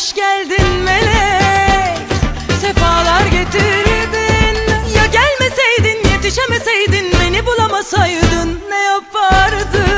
hoş geldin melek. Sefalar getirdin. Ya gelmeseydin yetişemeseydin Beni bulamasaydın ne yapardın?